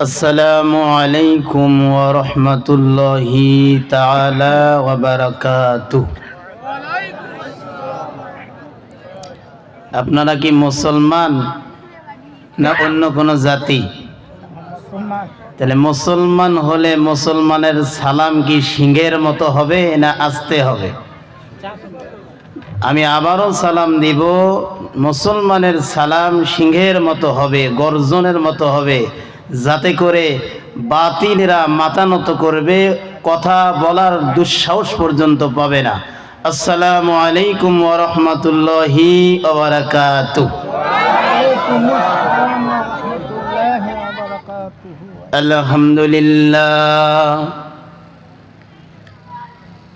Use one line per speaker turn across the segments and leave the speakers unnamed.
السلام عليكم ورحمة الله تعالى وبركاته আপনারা কি মুসলমান না অন্য কোনো জাতি তাহলে মুসলমান হলে মুসলমানের সালাম কি সিংহের মতো হবে না আসতে হবে আমি আবারও সালাম দিব মুসলমানের সালাম সিংহের মতো হবে গর্জনের মতো হবে যাতে করে বাতিলেরা মাথা নত করবে কথা বলার দুঃসাহস পর্যন্ত পাবে না। আসসালামু আলাইকুম ওরহমতুল্লাহি আলহামদুলিল্লাহ।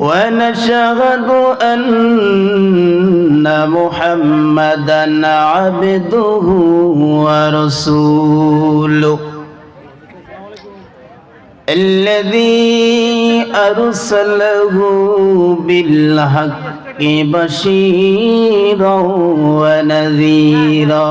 ونشهد أن محمدا عبده ورسوله. الذي أرسله بالحق بشيرا ونذيرا.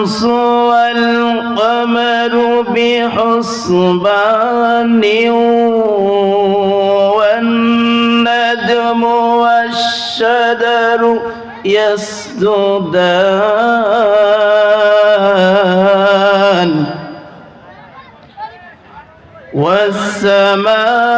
الشمس والقمر بحسبان والنجم والشجر يسجدان والسماء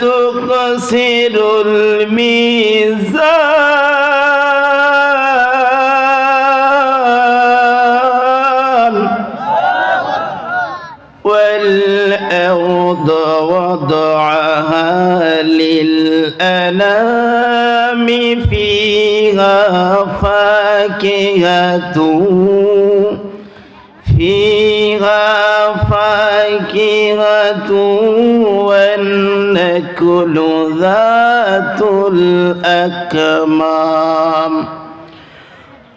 تقصروا الميزان والأرض وضعها للأنام فيها فاكهة والنكل ذات الأكمام.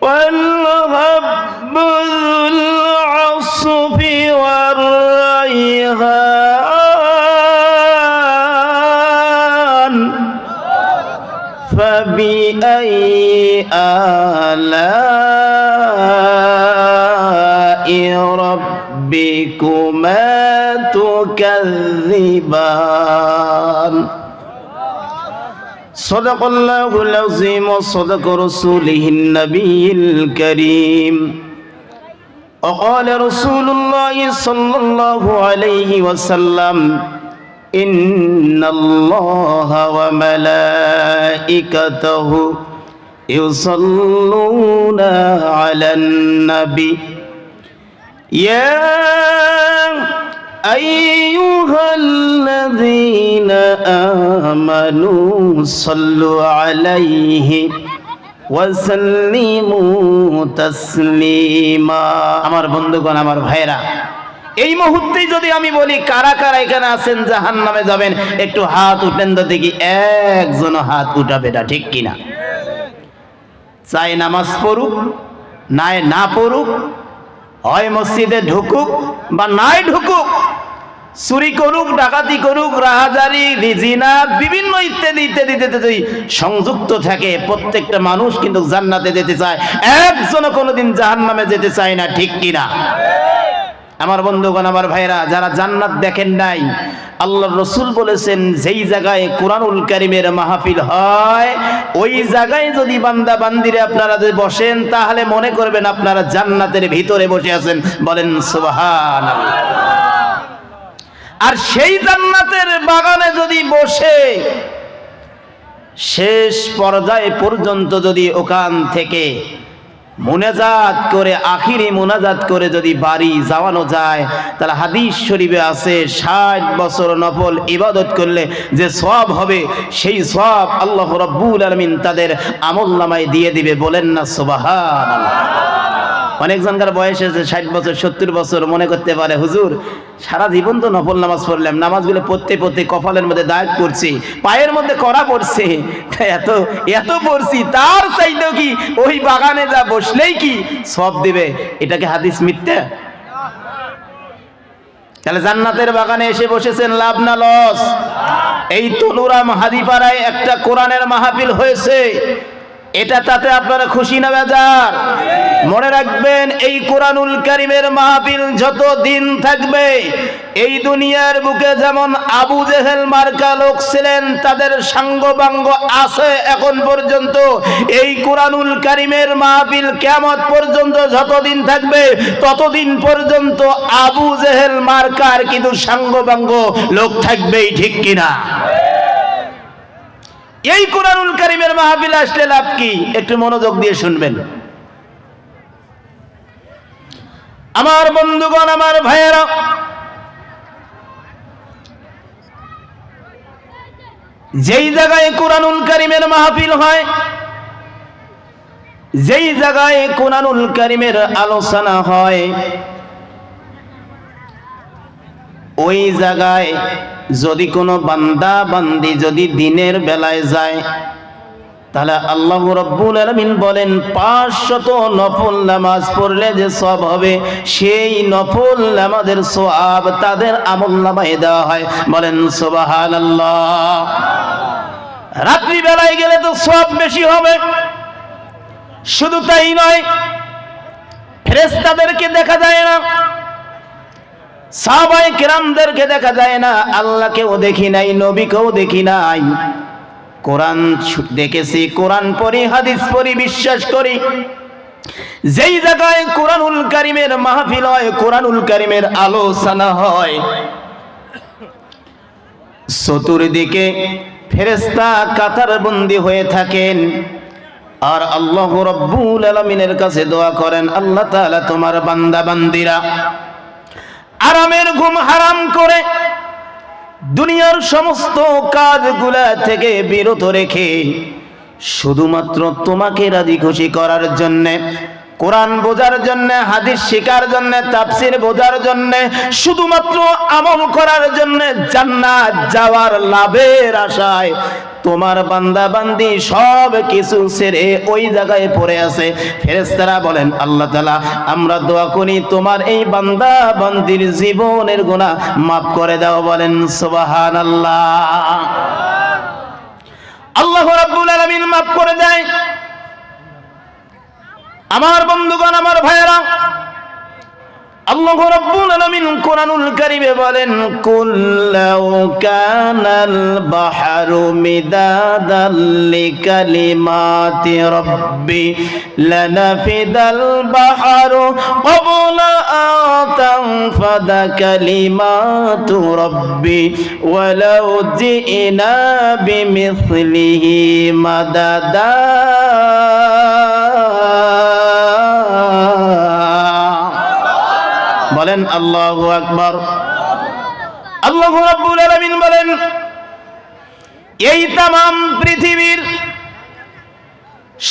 والهب ذو العصف والريحان. فبأي آلاء ربكما تكذبان؟ صدق الله العظيم وصدق رسوله النبي الكريم وقال رسول الله صلى الله عليه وسلم إن الله وملائكته يصلون على النبي يا أيها الذين آمنوا صلوا عليه وسلموا تسليما আমার বন্ধুগণ আমার ভাইরা এই মুহূর্তে যদি আমি বলি কারা কারা এখানে আছেন জাহান নামে যাবেন একটু হাত উঠেন তো দেখি একজন হাত উঠাবে না ঠিক কিনা চাই নামাজ পড়ুক নাই না পড়ুক হয় মসজিদে ঢুকুক বা নাই ঢুকুক, চুরি করুক, ডাকাতি করুক, রাহাজারি, রিজিনা, বিভিন্ন ইত্যাদি ইত্যাদি ইত্যাদি সংযুক্ত থাকে। প্রত্যেকটা মানুষ কিন্তু জান্নাতে যেতে চায়। একজনও কোনোদিন জাহান নামে যেতে চায় না, ঠিক কিনা? আমার বন্ধুগণ, আমার ভাইরা যারা জান্নাত দেখেন নাই আল্লাহ রসুল বলেছেন, যেই জায়গায় কোরআনুল কারিমের মাহফিল হয়, ওই জায়গায় যদি বান্দা বান্দিরে আপনারা যদি বসেন, তাহলে মনে করবেন আপনারা জান্নাতের ভিতরে বসে আছেন। বলেন সুবহান আর সেই জান্নাতের বাগানে যদি বসে, শেষ পর্যায়ে পর্যন্ত যদি ওখান থেকে মোনাজাত করে, আখিরি মোনাজাত করে যদি বাড়ি যাওয়ানো যায়, তাহলে হাদিস শরীফে আছে, ষাট বছর নফল ইবাদত করলে যে সব হবে, সেই সব আল্লাহ রব্বুল আলমিন তাদের আমল নামায় দিয়ে দিবে, বলেন না সুবাহান অনেকজনকার বয়স আছে ষাট বছর, সত্তর বছর, মনে করতে পারে, হুজুর, সারা জীবন তো নফল নামাজ পড়লাম, নামাজগুলো পড়তে পড়তে কপালের মধ্যে দায়ক করছি পায়ের মধ্যে করা পড়ছে এত এত পড়ছি, তার চাইতেও কি ওই বাগানে যা বসলেই কি সব দিবে এটাকে হাদিস মিথ্যা? তাহলে জান্নাতের বাগানে এসে বসেছেন, লাভ না লস? এই তনুরা হাদিপাড়ায় একটা কোরআনের মাহফিল হয়েছে এটা তাতে আপনারা খুশি না, বেজার? মনে রাখবেন, এই কোরআনুল কারিমের মাহফিল যত দিন থাকবে, এই দুনিয়ার বুকে যেমন আবু জেহেল মার্কা লোক ছিলেন, তাদের সাঙ্গবাঙ্গ আছে এখন পর্যন্ত। এই কোরআনুল কারিমের মাহফিল কেমত পর্যন্ত যতদিন থাকবে, ততদিন পর্যন্ত আবু জেহেল মার্কার কিন্তু সাঙ্গবাঙ্গ লোক থাকবেই, ঠিক কিনা? এই কোরআনুল কারিমের মাহফিল আসলে লাভ কি? একটু মনোযোগ দিয়ে শুনবেন। আমার বন্ধুগণ, আমার ভাইয়েরা, যেই জায়গায় কোরআনুল কারিমের মাহফিল হয়, যেই জায়গায় কোরআনুল কারিমের আলোচনা হয়, ওই জায়গায় যদি কোনো বান্দা বান্দি যদি দিনের বেলায় যায়, তাহলে আল্লাহ রব্বুল আলমিন বলেন, পাঁচশত নফল নামাজ পড়লে যে সব হবে, সেই নফল নামাজের সব তাদের আমল নামায় দেওয়া হয়। বলেন সোবাহান আল্লাহ রাত্রি বেলায় গেলে তো সব বেশি হবে। শুধু তাই নয় ফেরেস্তাদেরকে দেখা যায় না। সাহাবাই কেরামদেরকে দেখা যায় না, আল্লাহকেও দেখি নাই, নবীকেও দেখি নাই। কোরআন দেখেছি, কোরআন পড়ি, হাদিস পড়ি, বিশ্বাস করি। যেই জায়গায় কোরআনুল কারিমের মাহফিল হয়, কোরআনুল কারিমের আলোচনা হয়, চতুর্দিকে ফেরেস্তা কাতার বন্দি হয়ে থাকেন। আর আল্লাহ রব্বুল আলমিনের কাছে দোয়া করেন, আল্লাহ তাআলা তোমার বান্দা বান্দিরা আরামের ঘুম হারাম করে দুনিয়ার সমস্ত কাজগুলা থেকে বিরত রেখে শুধুমাত্র তোমাকে রাজি খুশি করার জন্যে কোরআন বোঝার জন্য, হাদিস শেখার জন্য, তাফসির বোঝার জন্য, শুধুমাত্র আমল করার জন্য জান্নাত যাওয়ার লাভের আশায় তোমার বান্দা বান্দি সব কিছু ছেড়ে ওই জায়গায় পড়ে আছে। ফেরেশতারা বলেন, আল্লাহ তাআলা, আমরা দোয়া করি, তোমার এই বান্দা বান্দির জীবনের গুনাহ মাফ করে দাও, বলেন সুবহানাল্লাহ। আল্লাহ রাব্বুল আলামিন মাফ করে দেয়। আমার বন্ধুগণ, আমার ভাইয়েরা, আল্লাহ রাব্বুল আলামিন কোরআনুল কারীমে বলেন কুল্লাউ কানাল বাহরু মিদাদাল লিকালিমাতি রাব্বি লানাফিদাল বাহরু ক্বাবলা আন তানফাদা কালিমাতু রাব্বি ওয়ালাউ জিনা বিমিসলিহি বলেন, আল্লাহু আকবার। আল্লাহ রাব্বুল আলামিন বলেন, এই তামাম পৃথিবীর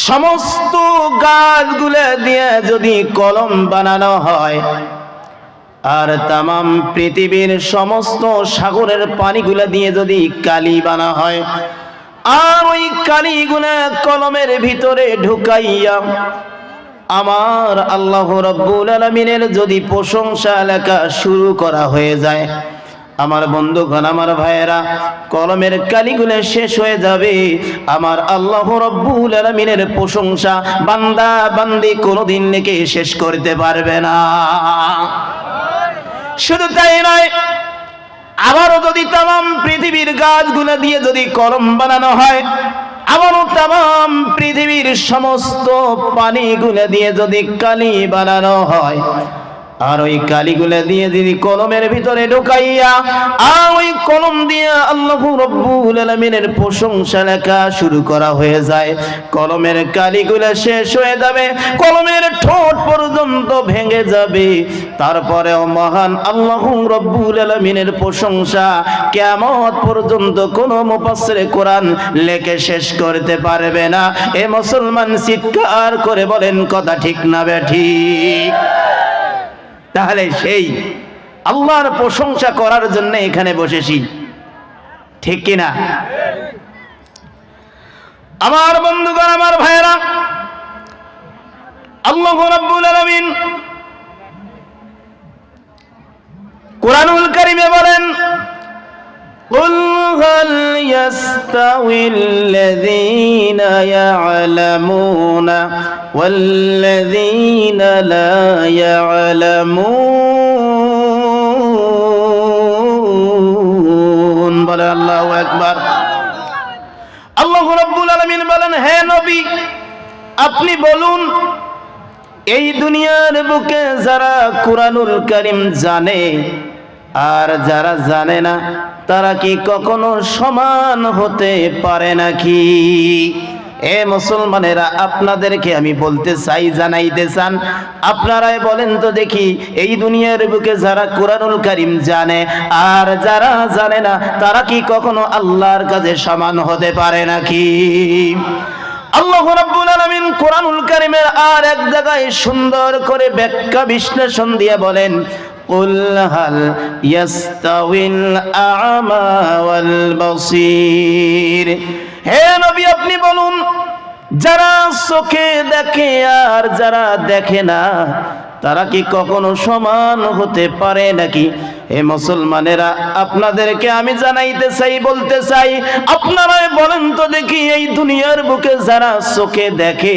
সমস্ত গাছগুলো দিয়ে যদি কলম বানানো হয়, আর তামাম পৃথিবীর সমস্ত সাগরের পানিগুলো দিয়ে যদি কালি বানা হয়, আর ওই কালিগুলা কলমের ভিতরে ঢুকাইয়া আমার আল্লাহ রব্বুল আলমিনের যদি প্রশংসা লেখা শুরু করা হয়ে যায়, আমার বন্ধুগণ, আমার ভাইয়েরা, কলমের কালিগুলো শেষ হয়ে যাবে, আমার আল্লাহ রব্বুল আলমিনের প্রশংসা বান্দা বান্দি কোনোদিন নাকি শেষ করতে পারবে না। শুধু তাই নয়, আবারও যদি তাম, পৃথিবীর গাছগুলো দিয়ে যদি কলম বানানো হয় আবারও তাম পৃথিবীর সমস্ত পানিগুলো দিয়ে যদি কালি বানানো হয় আর ওই কালিগুলা দিয়ে যদি কলমের ভিতরে ঢুকাইয়া, আর ওই কলম দিয়ে আল্লাহ রব্বুল আলামিনের প্রশংসা লেখা শুরু করা হয়ে যায়। কলমের কালিগুলা শেষ হয়ে যাবে, কলমের ঠোঁট পর্যন্ত ভেঙে যাবে। তারপরেও মহান আল্লাহ রব্বুল আলামিনের প্রশংসা কেমত পর্যন্ত কোন মুফাসসিরে কোরআন লেখে শেষ করতে পারবে না। এ মুসলমান চিৎকার করে বলেন, কথা ঠিক না ঠিক? তাহলে সেই আল্লাহর প্রশংসা করার জন্য এখানে বসেছি। ঠিক কিনা? আমার বন্ধুগণ, আমার ভাইয়েরা, আল্লাহ রাব্বুল আলামিন কোরআনুল কারীমে বলেন قل هل يستوي الذين يعلمون والذين لا يعلمون বলে আল্লাহু আকবার আল্লাহ রাব্বুল আলামিন বলেন হে নবী আপনি বলুন এই দুনিয়ার বুকে যারা কোরআনুল কারীম জানে আর যারা জানে না, তারা কি কখনো সমান হতে পারে নাকি? এ মুসলমানেরা, আপনাদেরকে আমি বলতে চাই, জানাইতে চান। আপনারাই বলেন তো দেখি, এই দুনিয়ার বুকে যারা কোরআনুল কারিম জানে, আর যারা জানে না, তারা কি কখনো আল্লাহর কাছে সমান হতে পারে নাকি? আর এক জায়গায় সুন্দর করে ব্যাখ্যা বিশ্লেষণ দিয়ে বলেন قل هل يستوي الأعمى والبصير হে নবী আপনি বলুন যারা চোখে দেখে আর যারা দেখে না তারা কি কখনো সমান হতে পারে নাকি? এ মুসলমানেরা, আপনাদেরকে আমি জানাইতে চাই, বলতে চাই আপনারাই বলেন তো দেখি এই দুনিয়ার বুকে যারা চোখে দেখে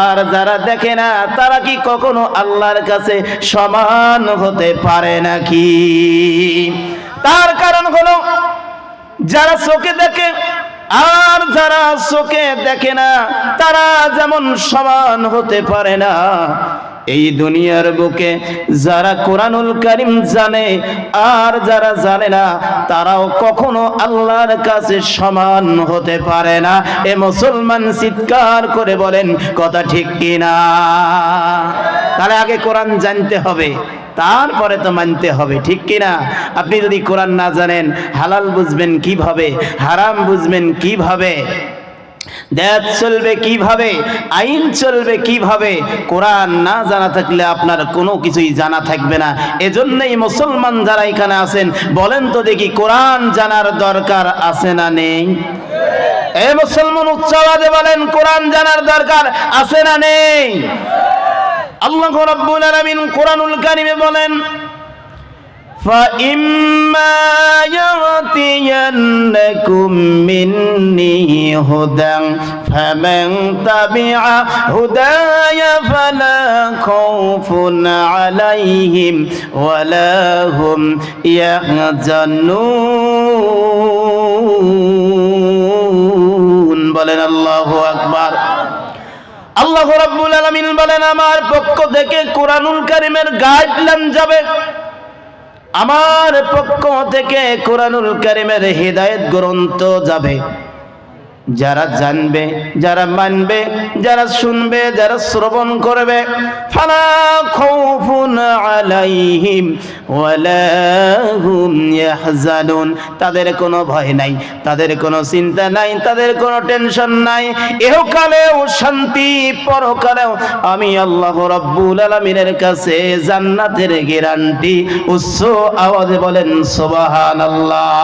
আর যারা দেখে না, তারা কি কখনো আল্লাহর কাছে সমান হতে পারে নাকি? তার কারণ হলো, যারা চোখে দেখে আর যারা চোখে দেখে না, তারা যেমন সমান হতে পারে না এই দুনিয়ার বুকে যারা কোরআনুল কারিম জানে আর যারা জানে না, তারাও কখনো আল্লাহর কাছে সমান হতে পারে না। এ মুসলমান চিৎকার করে বলেন, কথা ঠিক কিনা তাহলে আগে কোরআন জানতে হবে, তারপরে তো মানতে হবে, ঠিক কিনা আপনি যদি কোরআন না জানেন, হালাল বুঝবেন কীভাবে, হারাম বুঝবেন কীভাবে? দেশ চলবে কিভাবে আইন চলবে কিভাবে কোরআন না জানা থাকলে আপনার কোনো কিছুই জানা থাকবে না এজন্যই মুসলমান যারা এখানে আছেন বলেন তো দেখি কোরআন জানার দরকার আছে না নেই এ মুসলমান উচ্চাবাদে বলেন কোরআন জানার দরকার আছে না নেই আল্লাহ রাব্বুল আলামিন কোরআনুল কারিমে বলেন فإما يأتينكم مني هدى فمن تبع هداي فلا خوف عليهم ولا هم يحزنون বলেন আল্লাহু আকবার আল্লাহ রাব্বুল আলামিন বলেন আমার পক্ষ থেকে কোরআনুল কারীমের গাইডলাইন যাবে আমার পক্ষ থেকে কোরআনুল কারিমের হৃদায়ত গ্রন্থ যাবে। যারা জানবে, যারা মানবে, যারা শুনবে, যারা শ্রবণ করবে, ফালা আলাইহিম তাদের কোনো ভয় নাই, তাদের কোনো চিন্তা নাই, তাদের কোনো টেনশন নাই। এহকালেও শান্তি, পরকালেও আমি আল্লাহ রাব্বুল আলামিনের কাছে জান্নাতের গ্যারান্টি, উচ্চ আওয়াজে বলেন, সুবহানাল্লাহ।